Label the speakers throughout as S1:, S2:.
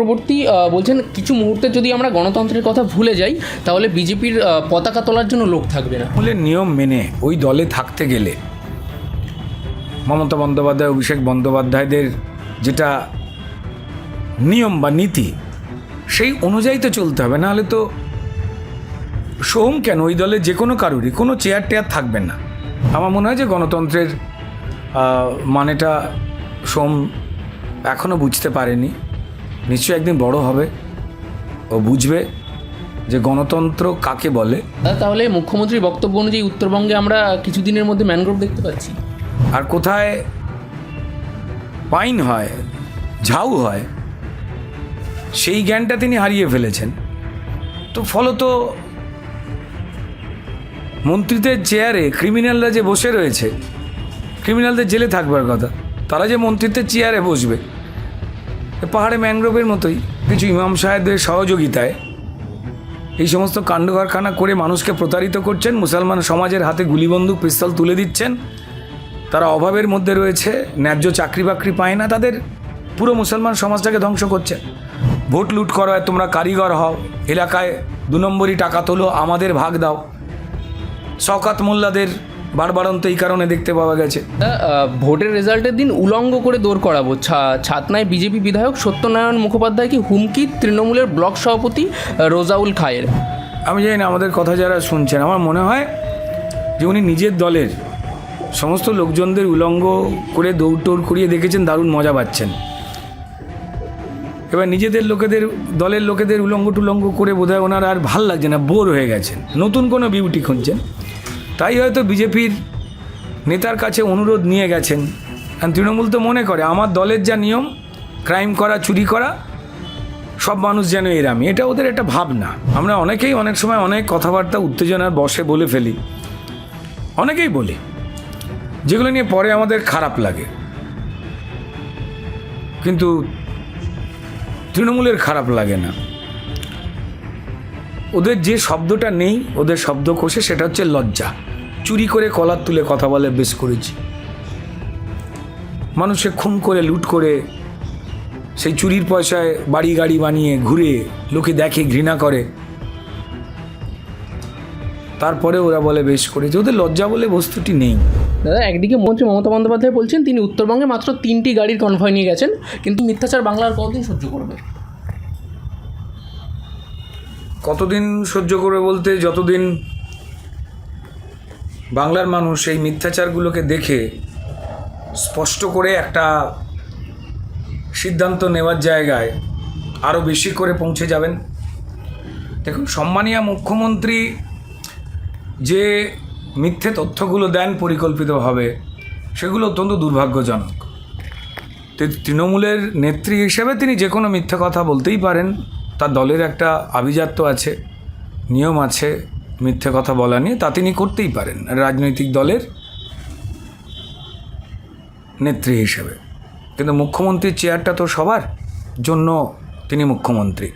S1: পরবর্তী বলছেন কিছু মুহূর্তে যদি আমরা গণতন্ত্রের কথা ভুলে যাই, তাহলে বিজেপির পতাকা তোলার জন্য লোক থাকবে না।
S2: তৃণমূলের নিয়ম মেনে ওই দলে থাকতে গেলে মমতা বন্দ্যোপাধ্যায়, অভিষেক বন্দ্যোপাধ্যায়দের যেটা নিয়ম বা নীতি, সেই অনুযায়ী তো চলতে হবে। নাহলে তো সোম কেন? ওই দলে যে কোনো কারুরই, কোনো চেয়ার টেয়ার থাকবে না। আমার মনে হয় যে গণতন্ত্রের মানেটা সোম এখনও বুঝতে পারেনি। নিশ্চয়ই একদিন বড় হবে। ও বুঝবে যে গণতন্ত্র কাকে বলে।
S1: তাহলে মুখ্যমন্ত্রীর বক্তব্য অনুযায়ী উত্তরবঙ্গে আমরা কিছুদিনের মধ্যে ম্যানগ্রোভ দেখতে পাচ্ছি।
S2: আর কোথায় পাইন হয় ঝাউ হয় সেই জ্ঞানটা তিনি হারিয়ে ফেলেছেন। তো ফলত মন্ত্রীদের চেয়ারে ক্রিমিনালরা যে বসে রয়েছে ক্রিমিনালদের জেলে থাকবার কথা তারা যে মন্ত্রিত্বের চেয়ারে বসবে পাহাড়ে ম্যানগ্রোভের মতোই কিছু ইমাম সাহেবদের সহযোগিতায় এই সমস্ত কাণ্ড কারখানা করে মানুষকে প্রতারিত করছেন, মুসলমান সমাজের হাতে গুলিবন্দুক, পিস্তল তুলে দিচ্ছেন। তারা অভাবের মধ্যে রয়েছে, ন্যায্য চাকরি বাকরি পায় না, তাদের পুরো মুসলমান সমাজটাকে ধ্বংস করছে ভোট লুট করো তোমরা কারিগর হও, এলাকায় দু নম্বরই টাকা তোলো, আমাদের ভাগ দাও। শওকাত মোল্লাদের বারবারন্ত এই কারণে দেখতে পাওয়া গেছে।
S1: ভোটের রেজাল্টের দিন উলঙ্গ করে দৌড় করাবো। ছাতনায় বিজেপি বিধায়ক সত্যনারায়ণ মুখোপাধ্যায়কে হুমকি? তৃণমূলের ব্লক সভাপতি রোজাউল খায়ের।
S2: আমি জানি না আমাদের কথা যারা শুনছেন আমার মনে হয় যে উনি নিজের দলের সমস্ত লোকজনদের উলঙ্গ করে দৌড় টৌড় করিয়ে দেখেছেন দারুণ মজা পাচ্ছেন। এবার নিজেদের লোকেদের দলের লোকেদের উলঙ্গ টুলঙ্গ করে বোধহয় ওনার আর ভালো লাগছে না বোর হয়ে গেছেন। নতুন কোনো বিউটি খুঁজছেন? তাই হয়তো বিজেপির নেতার কাছে অনুরোধ নিয়ে গেছেন। কারণ তৃণমূল তো মনে করে, আমার দলের যা নিয়ম, ক্রাইম করা, চুরি করা, সব মানুষ যেন এরামি এটা ওদের একটা ভাবনা। আমরা অনেকেই অনেক সময় অনেক কথাবার্তা উত্তেজনার বসে বলে ফেলি। অনেকেই বলি। যেগুলো নিয়ে পরে আমাদের খারাপ লাগে। কিন্তু তৃণমূলের খারাপ লাগে না। ওদের যে শব্দটা নেই, ওদের শব্দ শব্দকোষে সেটা হচ্ছে লজ্জা। চুরি করে কলার তুলে কথা বলে বেশ করেছি। মানুষে খুন করে লুট করে সেই চুরির পয়সায় বাড়ি গাড়ি বানিয়ে ঘুরে লোকে দেখে ঘৃণা করে। তারপরে ওরা বলে বেশ করেছে। ওদের লজ্জা বলে বস্তুটি নেই।
S1: দাদা একদিকে মন্ত্রী মমতা বন্দ্যোপাধ্যায় বলছেন তিনি উত্তরবঙ্গে মাত্র তিনটি গাড়ির কনভয় নিয়ে গেছেন কিন্তু মিথ্যাচার বাংলার কতদিন সহ্য করবে?
S2: কতদিন সহ্য করবে বলতে যতদিন বাংলার মানুষ এই মিথ্যাচারগুলোকে দেখে স্পষ্ট করে একটা সিদ্ধান্ত নেওয়ার জায়গায় আরও বেশি করে পৌঁছে যাবেন। দেখুন, সম্মানীয় মুখ্যমন্ত্রী যে মিথ্যে তথ্যগুলো দেন পরিকল্পিতভাবে, সেগুলো অত্যন্ত দুর্ভাগ্যজনক। তৃণমূলের নেত্রী হিসেবে তিনি যে কোনো মিথ্যে কথা বলতেই পারেন, তার দলের একটা আভিজাত্য আছে, নিয়ম আছে মিথ্যে কথা বলা নিয়ে তা তিনি করতেই পারেন রাজনৈতিক দলের নেত্রী হিসেবে। কিন্তু মুখ্যমন্ত্রীর চেয়ারটা তো সবার জন্য তিনি মুখ্যমন্ত্রী।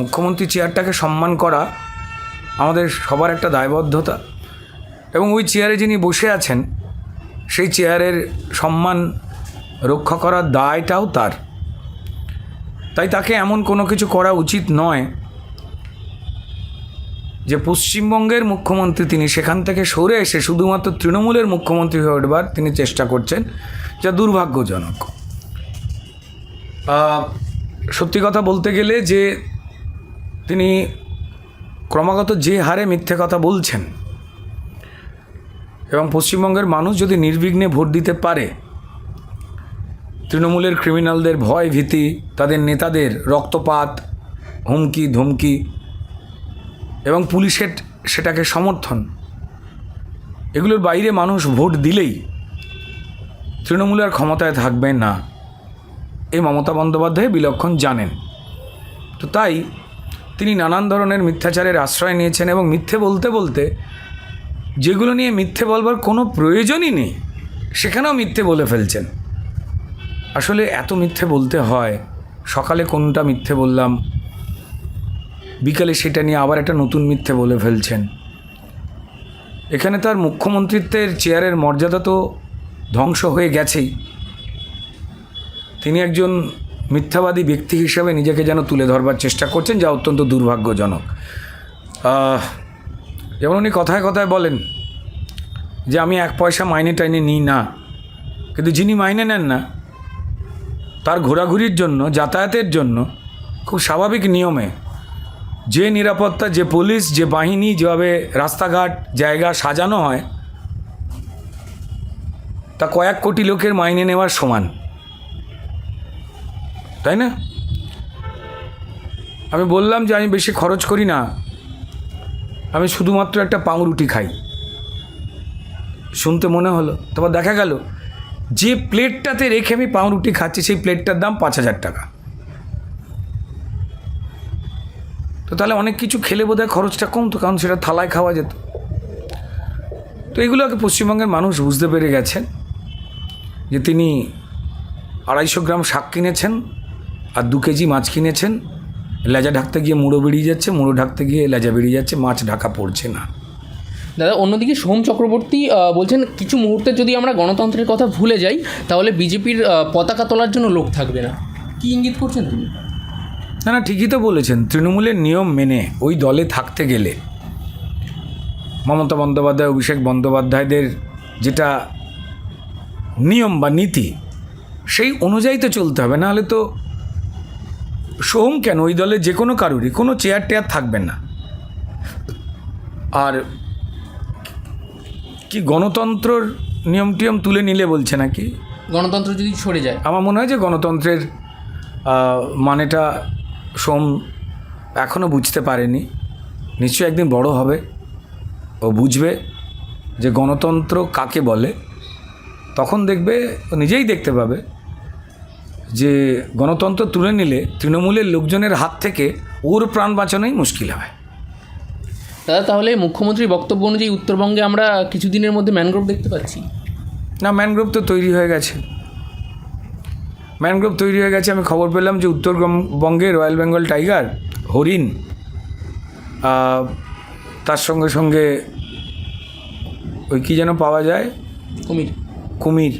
S2: মুখ্যমন্ত্রী চেয়ারটাকে সম্মান করা আমাদের সবার একটা দায়বদ্ধতা। এবং ওই চেয়ারে যিনি বসে আছেন, সেই চেয়ারের সম্মান রক্ষা করার দায়টাও তার। তাই তাকে এমন কোনো কিছু করা উচিত নয় যে পশ্চিমবঙ্গের মুখ্যমন্ত্রী তিনি সেখান থেকে সরে এসে শুধুমাত্র তৃণমূলের মুখ্যমন্ত্রী হয়ে উঠবার তিনি চেষ্টা করছেন, যা দুর্ভাগ্যজনক। সত্যি কথা বলতে গেলে যে তিনি ক্রমাগত যে হারে মিথ্যে কথা বলছেন, এবং পশ্চিমবঙ্গের মানুষ যদি নির্বিঘ্নে ভোট দিতে পারে, তৃণমূলের ক্রিমিনালদের ভয় ভীতি, তাদের নেতাদের রক্তপাত, হুমকি, ধমকি এবং পুলিশের সেটাকে সমর্থন। এগুলোর বাইরে মানুষ ভোট দিলেই তৃণমূল আর ক্ষমতায় থাকবে না। এই মমতা বন্দ্যোপাধ্যায় বিলক্ষণ জানেন। তো তাই তিনি নানান ধরনের মিথ্যাচারের আশ্রয় নিয়েছেন এবং মিথ্যে বলতে বলতে যেগুলো নিয়ে মিথ্যে বলবার কোনো প্রয়োজনই নেই, সেখানেও মিথ্যে বলে ফেলছেন। আসলে এত মিথ্যে বলতে হয়, সকালে কোনটা মিথ্যে বললাম বিকালে সেটা নিয়ে আবার একটা নতুন মিথ্যে বলে ফেলছেন। এখানে তার মুখ্যমন্ত্রিত্বের চেয়ারের মর্যাদা তো ধ্বংস হয়ে গেছেই। তিনি একজন মিথ্যাবাদী ব্যক্তি হিসাবে নিজেকে যেন তুলে ধরবার চেষ্টা করছেন, যা অত্যন্ত দুর্ভাগ্যজনক। যেমন উনি কথায় কথায় বলেন যে, আমি এক পয়সা মাইনে টাইনে নিই না, কিন্তু যিনি মাইনে নেন না, তার ঘোরাঘুরির জন্য, যাতায়াতের জন্য খুব স্বাভাবিক নিয়মে যে নিরাপত্তা, যে পুলিশ, যে বাহিনী, যেভাবে রাস্তাঘাট, জায়গা সাজানো হয়, তা কয়েক কোটি লোকের মাইনে নেওয়ার সমান। তাই না? আমি বললাম যে আমি বেশি খরচ করি না। আমি শুধুমাত্র একটা পাউরুটি খাই। শুনতে মনে হলো। তারপর দেখা গেল, যে প্লেটটাতে রেখে আমি পাউরুটি খাচ্ছি, সেই প্লেটটার দাম পাঁচ হাজার টাকা। তো তাহলে অনেক কিছু খেলে বোধহয় খরচটা কমতো, কারণ সেটা থালায় খাওয়া যেত। তো এগুলোকে পশ্চিমবঙ্গের মানুষ বুঝতে পেরে গেছেন যে তিনি আড়াইশো গ্রাম শাক কিনেছেন আর দু কেজি মাছ কিনেছেন। লেজা ঢাকতে গিয়ে মুড়ো বেরিয়ে যাচ্ছে, মুড়ো ঢাকতে গিয়ে লেজা বেরিয়ে যাচ্ছে, মাছ ঢাকা পড়ছে না।
S1: দাদা, অন্যদিকে সোম চক্রবর্তী বলছেন কিছু মুহূর্তে যদি আমরা গণতন্ত্রের কথা ভুলে যাই, তাহলে বিজেপির পতাকা তোলার জন্য লোক থাকবে না। কি ইঙ্গিত করছেন তুমি
S2: না না ঠিকই তো বলেছেন। তৃণমূলের নিয়ম মেনে ওই দলে থাকতে গেলে মমতা বন্দ্যোপাধ্যায় অভিষেক বন্দ্যোপাধ্যায়দের যেটা নিয়ম বা নীতি সেই অনুযায়ী তো চলতে হবে। নাহলে তো সোহম কেন? ওই দলে যে কোনো কারুরই কোনো চেয়ার টেয়ার থাকবে না। আর কি গণতন্ত্রর নিয়ম টিয়ম তুলে নিলে বলছে নাকি?
S1: গণতন্ত্র যদি সরে যায়।
S2: আমার মনে হয় যে গণতন্ত্রের মানেটা সোম এখনও বুঝতে পারেনি। নিশ্চয়ই একদিন বড় হবে। ও বুঝবে যে গণতন্ত্র কাকে বলে। তখন দেখবে ও নিজেই দেখতে পাবে যে গণতন্ত্র তুলে নিলে তৃণমূলের লোকজনের হাত থেকে ওর প্রাণ বাঁচানোই মুশকিল হয়।
S1: দাদা তাহলে মুখ্যমন্ত্রীর বক্তব্য অনুযায়ী উত্তরবঙ্গে আমরা কিছুদিনের মধ্যে ম্যানগ্রোভ দেখতে পাচ্ছি।
S2: না ম্যানগ্রোভ তো তৈরি হয়ে গেছে। ম্যানগ্রোভ তৈরি হয়ে গেছে। আমি খবর পেলাম যে উত্তরবঙ্গে রয়্যাল বেঙ্গল টাইগার হরিণ তার সঙ্গে সঙ্গে ওই কী যেন পাওয়া যায়?
S1: কুমির।
S2: কুমির।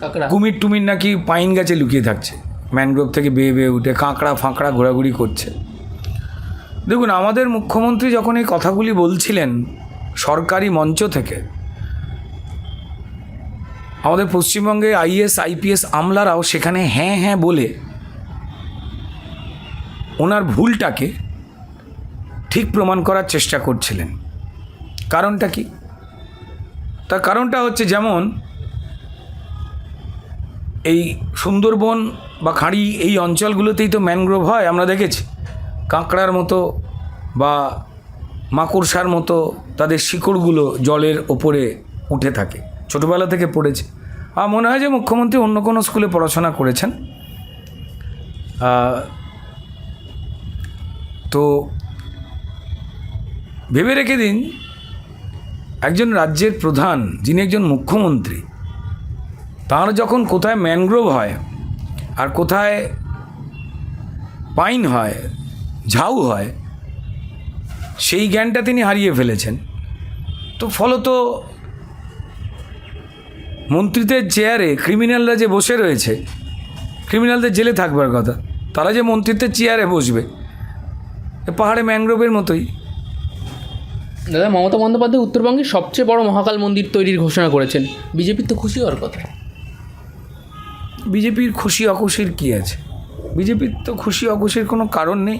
S1: কাকড়া।
S2: কুমির টুমির নাকি পাইন গাছে লুকিয়ে থাকছে। ম্যানগ্রোভ থেকে বেয়ে বেয়ে উঠে কাঁকড়া ফাঁকড়া ঘোরাঘুরি করছে। দেখুন আমাদের মুখ্যমন্ত্রী যখন এই কথাগুলি বলছিলেন সরকারি মঞ্চ থেকে আমাদের পশ্চিমবঙ্গে আইএস আইপিএস আমলারাও সেখানে হ্যাঁ হ্যাঁ বলে ওনার ভুলটাকে ঠিক প্রমাণ করার চেষ্টা করছিলেন। কারণটা কি? তার কারণটা হচ্ছে যেমন এই সুন্দরবন বা খাঁড়ি এই অঞ্চলগুলোতেই তো ম্যানগ্রোভ হয়, আমরা দেখেছি। কাঁকড়ার মতো বা মাকড়সার মতো তাদের শিকড়গুলো জলের ওপরে উঠে থাকে। ছোটোবেলা থেকে পড়েছে। আর মনে হয় যে মুখ্যমন্ত্রী অন্য কোনো স্কুলে পড়াশোনা করেছেন। তো ভেবে রেখে দিন, একজন রাজ্যের প্রধান, যিনি একজন মুখ্যমন্ত্রী, তার যখন কোথায় ম্যানগ্রোভ হয় আর কোথায় পাইন হয়, ঝাউ হয়, সেই জ্ঞানটা তিনি হারিয়ে ফেলেছেন। তো ফলত মন্ত্রীদের চেয়ারে ক্রিমিনালরা যে বসে রয়েছে ক্রিমিনালদের জেলে থাকবার কথা তারা যে মন্ত্রিত্বের চেয়ারে বসবে পাহাড়ে ম্যানগ্রোভের মতোই।
S1: দাদা মমতা বন্দ্যোপাধ্যায় উত্তরবঙ্গে সবচেয়ে বড় মহাকাল মন্দির তৈরির ঘোষণা করেছেন। বিজেপির তো খুশি হওয়ার কথা।
S2: বিজেপির খুশি অখুশির কী আছে? বিজেপির তো খুশি অখুশির কোনো কারণ নেই।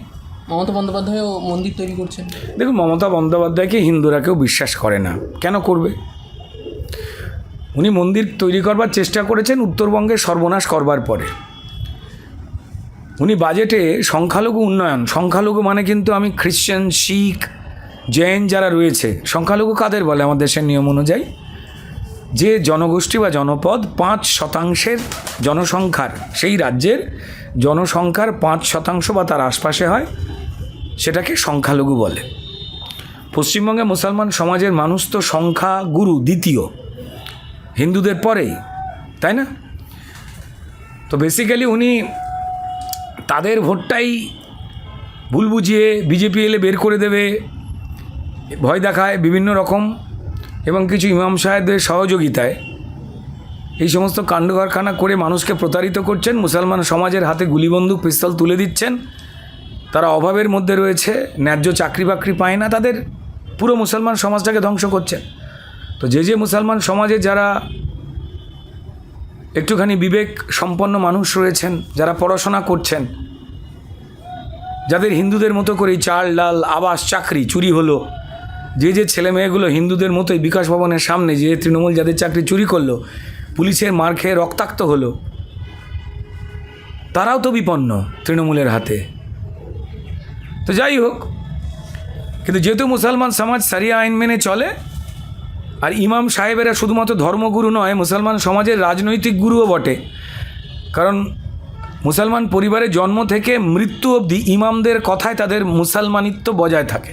S1: মমতা বন্দ্যোপাধ্যায়ও মন্দির তৈরি করছেন।
S2: দেখুন মমতা বন্দ্যোপাধ্যায়কে হিন্দুরা কেউ বিশ্বাস করে না। কেন করবে? উনি মন্দির তৈরি করবার চেষ্টা করেছেন উত্তরবঙ্গের সর্বনাশ করবার পরে। উনি বাজেটে সংখ্যালঘু উন্নয়ন, সংখ্যালঘু মানে কিন্তু আমি খ্রিশ্চান, শিখ, জৈন যারা রয়েছে, সংখ্যালঘু কাদের বলে আমার দেশের নিয়ম অনুযায়ী? যে জনগোষ্ঠী বা জনপদ পাঁচ শতাংশের জনসংখ্যার, সেই রাজ্যের জনসংখ্যার পাঁচ শতাংশ বা তার আশপাশে হয়, সেটাকে সংখ্যালঘু বলে। পশ্চিমবঙ্গে মুসলমান সমাজের মানুষ তো সংখ্যা গুরু দ্বিতীয়। হিন্দুদের পরেই, তাই না? তো বেসিক্যালি উনি তাদের ভোটটাই ভুল বুঝিয়ে বিজেপি এলে বের করে দেবে, ভয় দেখায় বিভিন্ন রকম এবং কিছু ইমাম সাহেবদের সহযোগিতায়। এই সমস্ত কাণ্ড কারখানা করে মানুষকে প্রতারিত করছেন, মুসলমান সমাজের হাতে গুলিবন্দুক, পিস্তল তুলে দিচ্ছেন। তারা অভাবের মধ্যে রয়েছে, ন্যায্য চাকরি বাকরি পায় না, তাদের পুরো মুসলমান সমাজটাকে ধ্বংস করছেন। তো যে যে মুসলমান সমাজে যারা একটুখানি বিবেক সম্পন্ন মানুষ রয়েছেন, যারা পড়াশোনা করছেন, যাদের হিন্দুদের মতো করেই চাল, ডাল, আবাস, চাকরি, চুরি হলো, যে যে ছেলে মেয়েগুলো হিন্দুদের মতোই বিকাশ ভবনের সামনে যে তৃণমূল যাদের চাকরি চুরি করল, পুলিশের মার খেয়ে রক্তাক্ত হলো, তারাও তো বিপন্ন তৃণমূলের হাতে। তো যাই হোক, কিন্তু যেহেতু মুসলমান সমাজ সারিয়া আইন মেনে চলে আর ইমাম সাহেবেরা শুধুমাত্র ধর্মগুরু নয়, মুসলমান সমাজের রাজনৈতিক গুরুও বটে। কারণ মুসলমান পরিবারে জন্ম থেকে মৃত্যু অবধি ইমামদের কথায় তাদের মুসলমানিত্ব বজায় থাকে।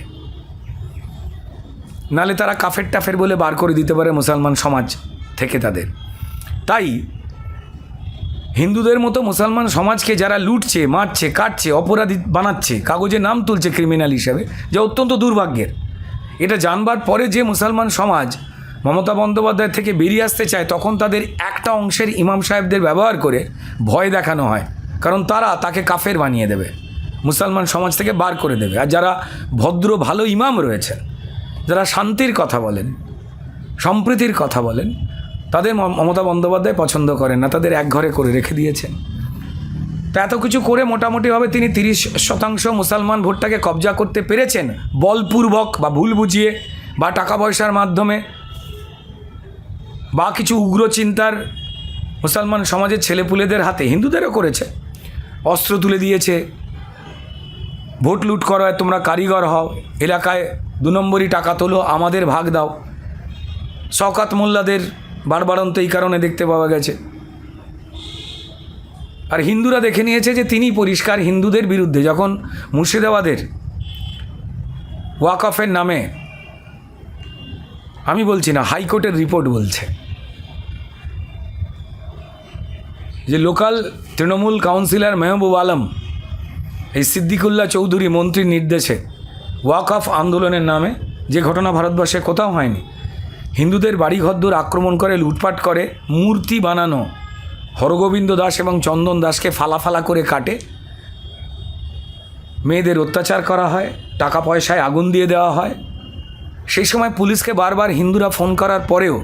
S2: নালে তারা কাফের টাফের বলে বার করে দিতে পারে মুসলমান সমাজ থেকে তাদের। তাই হিন্দুদের মতো মুসলমান সমাজকে যারা লুটছে, মারছে, কাটছে, অপরাধী বানাচ্ছে, কাগজে নাম তুলছে ক্রিমিনাল হিসাবে, যা অত্যন্ত দুর্ভাগ্যের। এটা জানবার পরে যে মুসলমান সমাজ মমতা বন্দ্যোপাধ্যায় থেকে বেরিয়ে আসতে চায়, তখন তাদের একটা অংশের ইমাম সাহেবদের ব্যবহার করে ভয় দেখানো হয়। কারণ তারা তাকে কাফের বানিয়ে দেবে, মুসলমান সমাজ থেকে বার করে দেবে। আর যারা ভদ্র, ভালো ইমাম রয়েছেন, যারা শান্তির কথা বলেন, সম্প্রীতির কথা বলেন, তাদের মমতা বন্দ্যোপাধ্যায় পছন্দ করেন না, তাদের এক ঘরে করে রেখে দিয়েছেন। তা এত কিছু করে মোটামুটিভাবে তিনি তিরিশ শতাংশ মুসলমান ভোটটাকে কবজা করতে পেরেছেন, বলপূর্বক বা ভুল বুঝিয়ে বা টাকা পয়সার মাধ্যমে। বা কিছু উগ্র চিন্তার মুসলমান সমাজের ছেলেপুলেদের হাতে হিন্দুদেরও করেছে। অস্ত্র তুলে দিয়েছে। ভোট লুট করো, তোমরা কারিগর হও। এলাকায় দু নম্বরই টাকা তোলো, আমাদের ভাগ দাও। শওকাত মোল্লাদের বারবারন্ত এই কারণে দেখতে পাওয়া গেছে। আর হিন্দুরা দেখে নিয়েছে যে তিনি পরিষ্কার হিন্দুদের বিরুদ্ধে। যখন মুর্শিদাবাদের ওয়াকফের নামে আমি বলছি না, হাইকোর্টের রিপোর্ট বলছে। যে লোকাল তৃণমূল কাউন্সিলর মেহবুব আলম, এই সিদ্দিকুল্লাহ চৌধুরী মন্ত্রীর নির্দেশে ওয়াকফ আন্দোলনের নামে যে ঘটনা ভারতবর্ষে কোথাও হয়নি, হিন্দুদের বাড়িঘরদোর আক্রমণ করে, লুটপাট করে, মূর্তি বানানো, হরগোবিন্দ দাস এবং চন্দন দাসকে ফালা ফালা করে কাটে, মেয়েদের অত্যাচার করা হয়, টাকা পয়সায় আগুন দিয়ে দেওয়া হয় সেই সময় পুলিশকে বারবার হিন্দুরা ফোন করার পরেও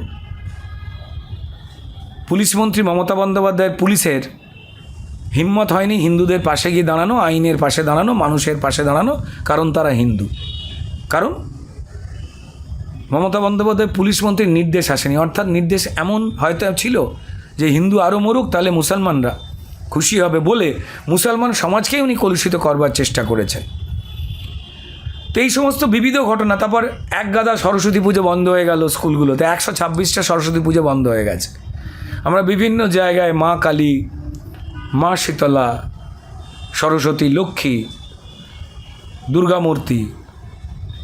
S2: পুলিশ মন্ত্রী মমতা বন্দ্যোপাধ্যায়ের পুলিশের হিম্মত হয়নি হিন্দুদের পাশে গিয়ে দাঁড়ানো, আইনের পাশে দাঁড়ানো, মানুষের পাশে দাঁড়ানো, কারণ তারা হিন্দু। কারণ মমতা বন্দ্যোপাধ্যায় পুলিশ মন্ত্রীর নির্দেশ আসেনি। অর্থাৎ নির্দেশ এমন হয়তো ছিল যে হিন্দু আরও মরুক, তাহলে মুসলমানরা খুশি হবে বলে মুসলমান সমাজকেই উনি কলুষিত করবার চেষ্টা করেছেন। তো এই সমস্ত বিবিধ ঘটনা, তারপর এক গাদা সরস্বতী পুজো বন্ধ হয়ে গেল স্কুলগুলোতে, একশো ছাব্বিশটা সরস্বতী পুজো বন্ধ হয়ে গেছে। আমরা বিভিন্ন জায়গায় মা কালী, মা শীতলা, সরস্বতী, লক্ষ্মী দুর্গামূর্তি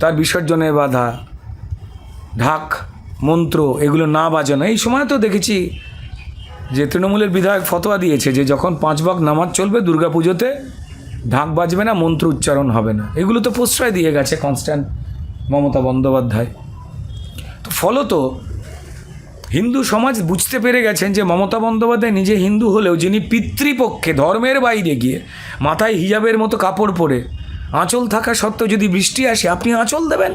S2: তার বিসর্জনের বাধা, ঢাক, মন্ত্র, এগুলো না বাজানো। এই সময় তো দেখেছি যে তৃণমূলের বিধায়ক ফতোয়া দিয়েছে যে যখন পাঁচ ভাগ নামাজ চলবে দুর্গাপুজোতে ঢাক বাজবে না, মন্ত্র উচ্চারণ হবে না। এগুলো তো প্রশ্রয় দিয়ে গেছে কনস্ট্যান্ট মমতা বন্দ্যোপাধ্যায়। তো ফলত হিন্দু সমাজ বুঝতে পেরে গেছেন যে মমতা বন্দ্যোপাধ্যায় নিজে হিন্দু হলেও যিনি পিতৃপক্ষে, ধর্মের বাইরে গিয়ে মাথায় হিজাবের মতো কাপড় পরে আঁচল থাকা সত্ত্বেও যদি বৃষ্টি আসে, আপনি আঁচল দেবেন?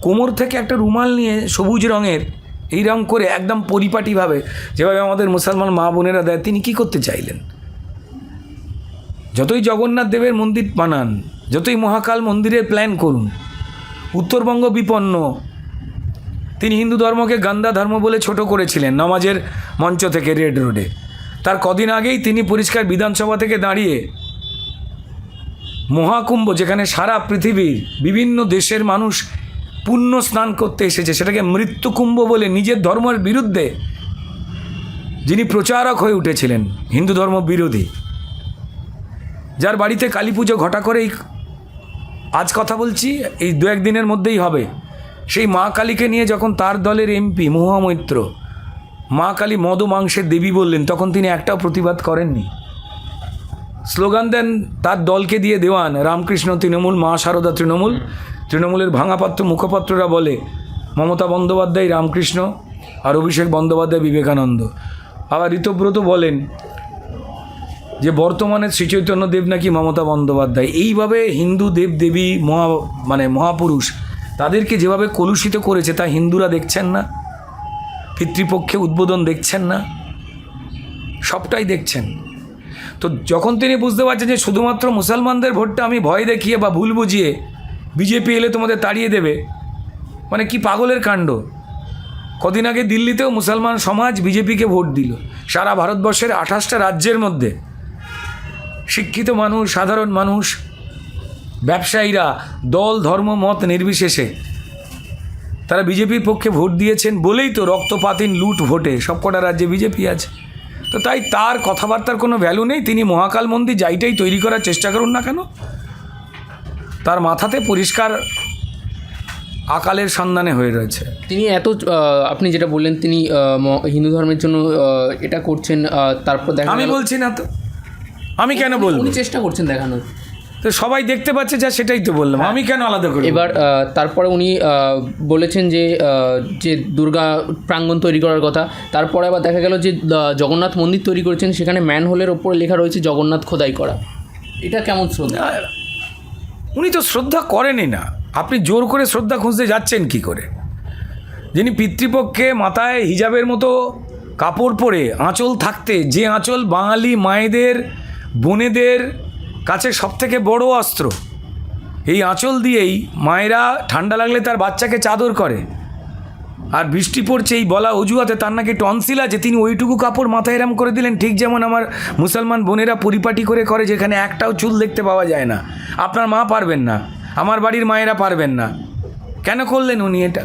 S2: কোমর থেকে একটা রুমাল নিয়ে সবুজ রঙের এই রঙ করে একদম পরিপাটিভাবে যেভাবে আমাদের মুসলমান মা বোনেরা দেয়, তিনি কী করতে চাইলেন? যতই জগন্নাথ দেবের মন্দির বানান, যতই মহাকাল মন্দিরের প্ল্যান করুন, উত্তরবঙ্গ বিপন্ন। তিনি হিন্দু ধর্মকে গান্দা ধর্ম বলে ছোট করেছিলেন নমাজের মঞ্চ থেকে রেড রোডে। তার কদিন আগেই তিনি পরিষ্কার বিধানসভা থেকে দাঁড়িয়ে মহাকুম্ভ, যেখানে সারা পৃথিবীর বিভিন্ন দেশের মানুষ পুণ্য স্নান করতে এসেছে, সেটাকে মৃত্যুকুম্ভ বলে নিজের ধর্মের বিরুদ্ধে যিনি প্রচারক হয়ে উঠেছিলেন, হিন্দু ধর্ম বিরোধী। যার বাড়িতে কালী পুজো ঘটা করেই আজ কথা বলছি, এই দু একদিনের মধ্যেই হবে। সেই মা কালীকে নিয়ে যখন তার দলের এমপি মহামৈত্র মা কালী মদ মাংসের দেবী বললেন, তখন তিনি একটাও প্রতিবাদ করেননি। স্লোগান দেন, তার দলকে দিয়ে দেওয়ান রামকৃষ্ণ তৃণমূল, মা শারদা তৃণমূল। তৃণমূলের ভাঙাপাত্র মুখপাত্ররা বলে, মমতা বন্দ্যোপাধ্যায় রামকৃষ্ণ আর অভিষেক বন্দ্যোপাধ্যায় বিবেকানন্দ। আবার ঋতব্রত বলেন যে বর্তমানে শ্রীচৈতন্য দেব নাকি মমতা বন্দ্যোপাধ্যায়, এইভাবে হিন্দু দেব দেবী মহা মানে মহাপুরুষ, তাদেরকে যেভাবে কলুষিত করেছে, তা হিন্দুরা দেখছেন না? পিতৃপক্ষে উদ্বোধন দেখছেন না? সবটাই দেখছেন। তো যখন তিনি বুঝতে পারছেন যে শুধুমাত্র মুসলমানদের ভোটটা আমি ভয় দেখিয়ে বা ভুল বুঝিয়ে বিজেপি এলে তোমাদের তাড়িয়ে দেবে মানে কি পাগলের কাণ্ড? কদিন আগে দিল্লিতেও মুসলমান সমাজ বিজেপিকে ভোট দিল, সারা ভারতবর্ষের আঠাশটা রাজ্যের মধ্যে। শিক্ষিত মানুষ সাধারণ মানুষ ব্যবসায়ীরা দল ধর্ম মত নির্বিশেষে। তারা বিজেপির পক্ষে ভোট দিয়েছেন বলেই তো রক্তপাতিন লুট ভোটে। সবকটা রাজ্যে বিজেপি আছে। তো তাই তার কথাবার্তার কোনো ভ্যালু নেই। তিনি মহাকাল মন্দির যাইটাই তৈরি করার চেষ্টা করুন না কেন? তার মাথাতে পরিষ্কার আকালের সন্ধানে হয়ে রয়েছে।
S1: তিনি এত আপনি যেটা বললেন তিনি হিন্দু ধর্মের জন্য এটা করছেন তারপর
S2: আমি বলছি না তো। আমি কেন বলব?
S1: উনি চেষ্টা করছেন দেখানোর।
S2: তো সবাই দেখতে পাচ্ছে যা সেটাই তো বললাম। আমি কেন আলাদা করি
S1: এবার তারপরে উনি বলেছেন যে যে দুর্গা প্রাঙ্গণ তৈরি করার কথা। তারপরে আবার দেখা গেল যে জগন্নাথ মন্দির তৈরি করেছেন সেখানে ম্যান হোলের ওপরে লেখা রয়েছে জগন্নাথ খোদাই করা। এটা কেমন শ্রদ্ধা?
S2: উনি তো শ্রদ্ধা করেনই না। আপনি জোর করে শ্রদ্ধা খুঁজতে যাচ্ছেন কি করে? যিনি পিতৃপক্ষে মাথায় হিজাবের মতো কাপড় পরে আঁচল থাকতে যে আঁচল বাঙালি মায়েদের বোনেদের কাছে সবথেকে বড় অস্ত্র। এই আঁচল দিয়েই মায়েরা ঠান্ডা লাগলে তার বাচ্চাকে চাদর করে। আর বৃষ্টি পড়ছে এই বলা অজুহাতে তার নাকি টনসিল আছে, তিনি ওইটুকু কাপড় মাথায় এরাম করে দিলেন, ঠিক যেমন আমার মুসলমান বোনেরা পরিপাটি করে করে যেখানে একটাও চুল দেখতে পাওয়া যায় না। আপনার মা পারবেন না, আমার বাড়ির মায়েরা পারবেন না। কেন করলেন উনি এটা?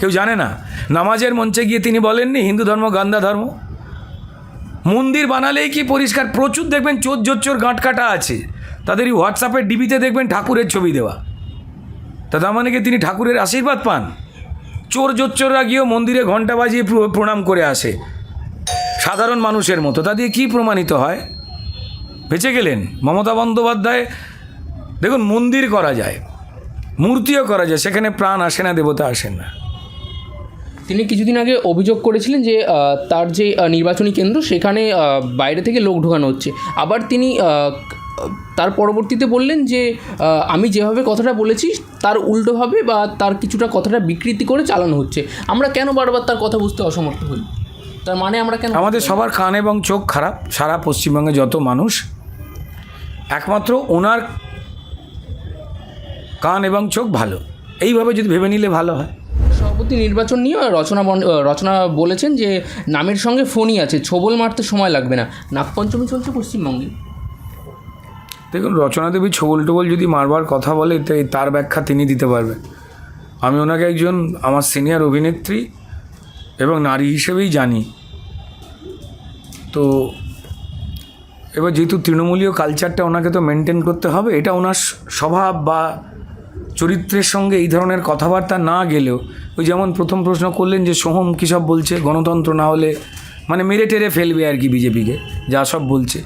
S2: কেউ জানে না। নামাজের মঞ্চে গিয়ে তিনি বলেননি, হিন্দু ধর্ম গান্দা ধর্ম? মন্দির বানালেই কি পরিষ্কার? প্রচুর দেখবেন চোর জোচ্চোর গাঁট কাটা আছে। তাদের হোয়াটসঅ্যাপের ডিবিতে দেখবেন ঠাকুরের ছবি দেওয়া। তা তার মানে কি তিনি ঠাকুরের আশীর্বাদ পান? চোর জোচ্চোররা গিয়েও মন্দিরে ঘণ্টা বাজিয়ে প্রণাম করে আসে। সাধারণ মানুষের মতো। তা দিয়ে কী প্রমাণিত হয়? বেঁচে গেলেন মমতা বন্দ্যোপাধ্যায়। দেখুন, মন্দির করা যায়, মূর্তিও করা যায়, সেখানে প্রাণ আসে না, দেবতা আসেন না।
S1: তিনি কিছুদিন আগে অভিযোগ করেছিলেন যে তার যে নির্বাচনী কেন্দ্র সেখানে বাইরে থেকে লোক ঢোকানো হচ্ছে। আবার তিনি তার পরবর্তীতে বললেন যে আমি যেভাবে কথাটা বলেছি তার উল্টোভাবে বা তার কিছুটা কথাটা বিকৃতি করে চালানো হচ্ছে। আমরা কেন বারবার তার কথা বুঝতে অসমর্থ হই? তার মানে আমরা কেন
S2: আমাদের সবার কান এবং চোখ খারাপ সারা পশ্চিমবঙ্গে যত মানুষ। একমাত্র ওনার কান এবং চোখ ভালো। এইভাবে যদি ভেবে নিলে ভালো হয়।
S1: সভাপতি নির্বাচন নিয়ে রচনা রচনা বলেছেন যে নামের সঙ্গে ফোনই আছে, ছোবল মারতে সময় লাগবে না। নাগপঞ্চমী চলছে পশ্চিমবঙ্গে।
S2: দেখুন রচনা দেবী ছবল টবল যদি মারবার কথা বলে তাই তার ব্যাখ্যা তিনি দিতে পারবেন আমি ওনাকে একজন আমার সিনিয়র অভিনেত্রী এবং নারী হিসেবেই জানি। তো এবার যেহেতু তৃণমূলীয় কালচারটা ওনাকে তো মেনটেন করতে হবে, এটা ওনার স্বভাব বা চরিত্রের সঙ্গে এই ধরনের কথাবার্তা না গেলেও ওই যেমন প্রথম প্রশ্ন করলেন যে সোহম কী সব বলছে? গণতন্ত্র না হলে মানে মেরে টেরে ফেলবে আর কি বিজেপিকে, যা সব বলছে।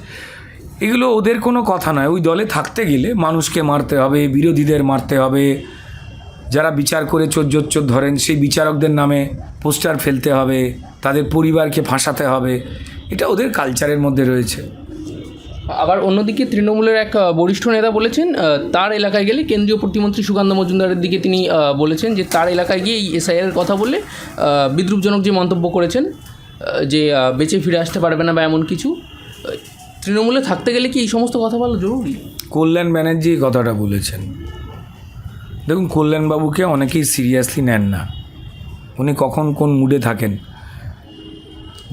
S2: এগুলো ওদের কোনো কথা নয়। ওই দলে থাকতে গেলে মানুষকে মারতে হবে, বিরোধীদের মারতে হবে। যারা বিচার করে চোর জোর চোর ধরেন, সেই বিচারকদের নামে পোস্টার ফেলতে হবে, তাদের পরিবারকে ফাঁসাতে হবে। এটা ওদের কালচারের মধ্যে রয়েছে।
S1: আবার অন্যদিকে তৃণমূলের এক বরিষ্ঠ নেতা বলেছেন তার এলাকায় গেলে কেন্দ্রীয় প্রতিমন্ত্রী সুকান্ত মজুমদারের দিকে তিনি বলেছেন যে তার এলাকায় গিয়ে এই এসআইআর কথা বলে বিদ্রুপজনক যে মন্তব্য করেছেন যে বেঁচে ফিরে আসতে পারবে না বা এমন কিছু তৃণমূলে থাকতে গেলে কি এই সমস্ত কথা বলা জরুরি?
S2: কল্যাণ ব্যানার্জি এই কথাটা বলেছেন। দেখুন, কল্যাণবাবুকে অনেকেই সিরিয়াসলি নেন না। উনি কখন কোন মুডে থাকেন।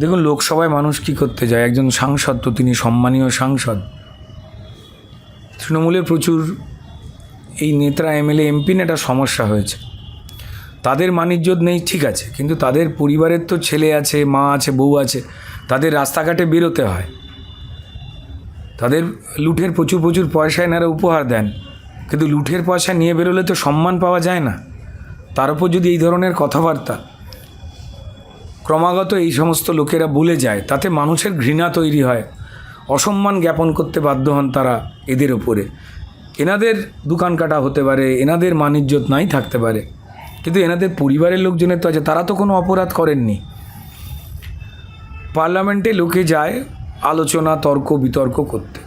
S2: দেখুন, লোকসভায় মানুষ কি করতে যায়? একজন সাংসদ তো তিনি সম্মানীয় সাংসদ। তৃণমূলের প্রচুর এই নেতারা এমএলএ, এমপি একটা সমস্যা হয়েছে। তাদের মানিজ্যত নেই, ঠিক আছে, কিন্তু তাদের পরিবারের তো ছেলে আছে, মা আছে, বউ আছে, তাদের রাস্তাঘাটে বেরোতে হয়। তাদের লুঠের প্রচুর প্রচুর পয়সা এনারা উপহার দেন, কিন্তু লুঠের পয়সা নিয়ে বেরোলে তো সম্মান পাওয়া যায় না। তার উপর যদি এই ধরনের কথাবার্তা ক্রমাগত এই সমস্ত লোকেরা বলে যায়, তাতে মানুষের ঘৃণা তৈরি হয়। অসম্মান জ্ঞাপন করতে বাধ্য হন তারা এদের ওপরে এনাদের দোকান কাটা হতে পারে, এনাদের মানিজ্যত নাই থাকতে পারে। কিন্তু এনাদের পরিবারের লোকজনের তো আছে, তারা তো কোনো অপরাধ করেননি। পার্লামেন্টে লোকে যায় আলোচনা, তর্ক, বিতর্ক করতে।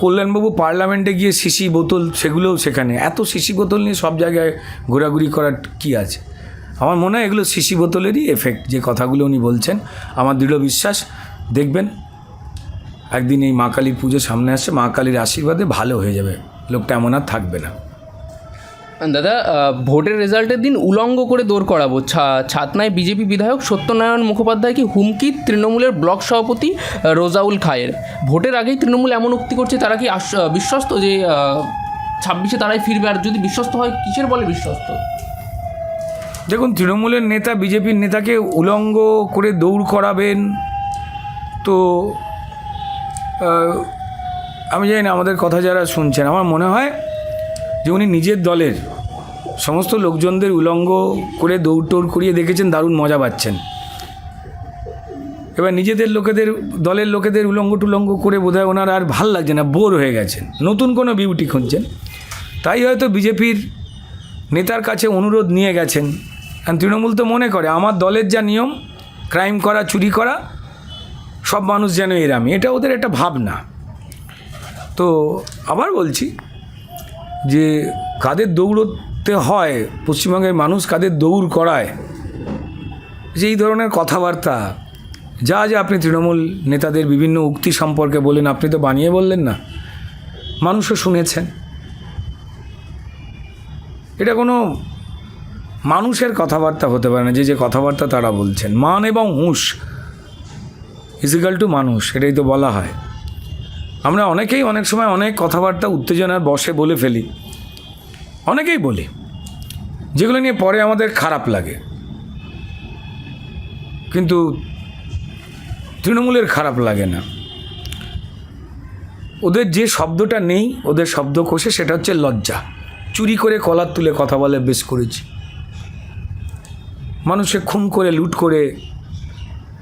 S2: কল্যাণবাবু পার্লামেন্টে গিয়ে শিশি বোতল, সেগুলোও সেখানে। এত শিশি বোতল নিয়ে সব জায়গায় ঘোরাঘুরি করার কি আছে? আমার মনে হয় এগুলো শিশি বোতলেরই এফেক্ট যে কথাগুলো উনি বলছেন। আমার দৃঢ় বিশ্বাস, দেখবেন, একদিন এই মা কালীর পুজো সামনে আসছে, মা কালীর আশীর্বাদে ভালো হয়ে যাবে। লোকটা এমন আর থাকবে না।
S1: দাদা ভোটের রেজাল্টের দিন উলঙ্গ করে দৌড় করাবো। ছাতনায় বিজেপি বিধায়ক সত্যনারায়ণ মুখোপাধ্যায়কে হুমকি তৃণমূলের ব্লক সভাপতি রোজাউল খায়ের? ভোটের আগেই তৃণমূল এমন উক্তি করছে, তারা কি বিশ্বস্ত? যে ছাব্বিশে তারাই ফিরবে, আর যদি বিশ্বস্ত হয়, কিসের বলে বিশ্বস্ত?
S2: দেখুন, তৃণমূলের নেতা, বিজেপির নেতাকে উলঙ্গ করে দৌড় করাবেন, তো আমি জানি না, আমাদের কথা যারা শুনছেন, আমার মনে হয় যে উনি নিজের দলের সমস্ত লোকজনদের উলঙ্গ করে দৌড় টৌড় করিয়ে দেখেছেন, দারুণ মজা পাচ্ছেন। এবার নিজেদের লোকেদের, দলের লোকেদের উলঙ্গ টুলঙ্গ করে বোধহয় ওনার আর ভালো লাগছে না, বোর হয়ে গেছেন, নতুন কোনো বিউটি খুঁজছেন। তাই হয়তো বিজেপির নেতার কাছে অনুরোধ নিয়ে গেছেন আর তৃণমূল তো মনে করে, আমার দলের যা নিয়ম ক্রাইম করা, চুরি করা, সব মানুষ যেন এরামি, এটা ওদের একটা ভাবনা। তো আবার বলছি যে কাদের দৌড়তে হয়, পশ্চিমবঙ্গের মানুষ কাদের দৌড় করায়, যে এই ধরনের কথাবার্তা, যা যা আপনি তৃণমূল নেতাদের বিভিন্ন উক্তি সম্পর্কে বলেন, আপনি তো বানিয়ে বললেন না, মানুষও শুনেছেন। এটা কোনো মানুষের কথাবার্তা হতে পারে না, যে যে কথাবার্তা তারা বলছেন। মান এবং হুঁশ ইজিক্যাল টু মানুষ, এটাই তো বলা হয়। আমরা অনেকেই অনেক সময় অনেক কথাবার্তা উত্তেজনার বসে বলে ফেলি। অনেকেই বলি। যেগুলো নিয়ে পরে আমাদের খারাপ লাগে। কিন্তু তৃণমূলের খারাপ লাগে না। ওদের যে শব্দটা নেই, ওদের শব্দকোষে সেটা হচ্ছে লজ্জা। চুরি করে কলার তুলে কথা বলে বেশ করেছি। মানুষে খুন করে লুট করে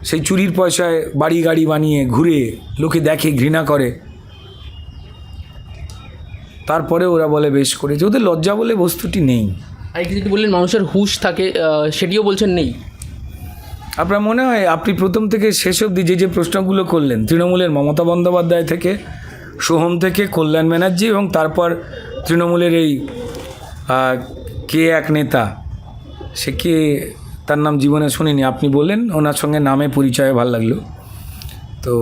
S2: সেই চুরির পয়সায় বাড়ি গাড়ি বানিয়ে ঘুরে লোকে দেখে ঘৃণা করে। তারপরে ওরা বলে বেশ করেছে। ওদের লজ্জা বলে বস্তুটি নেই।
S1: আর বললেন? মানুষের হুশ থাকে সেটিও বলছেন নেই।
S2: আপনার মনে হয় আপনি প্রথম থেকে শেষ অবধি যে যে প্রশ্নগুলো করলেন তৃণমূলের মমতা বন্দ্যোপাধ্যায় থেকে সোহম থেকে কল্যাণ ব্যানার্জি এবং তারপর তৃণমূলের এই কে এক নেতা সে কে তার নাম জীবনে শুনিনি। আপনি বললেন, ওনার সঙ্গে নামে পরিচয় ভালো লাগল। তো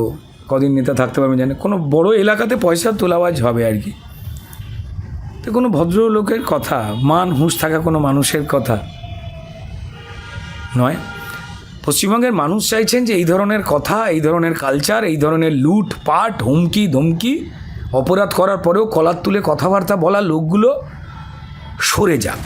S2: কদিন নেতা থাকতে পারবেন জানে। কোনো বড় এলাকাতে পয়সা তোলাবাজ হবে আর কি। তো কোনো ভদ্রলোকের কথা, মান হুঁশ থাকা কোনো মানুষের কথা নয়। পশ্চিমবঙ্গের মানুষ চাইছেন যে এই ধরনের কথা, এই ধরনের কালচার এই ধরনের লুট, পাট, হুমকি, ধমকি, অপরাধ করার পরেও কলার তুলে কথাবার্তা বলা লোকগুলো সরে যাক।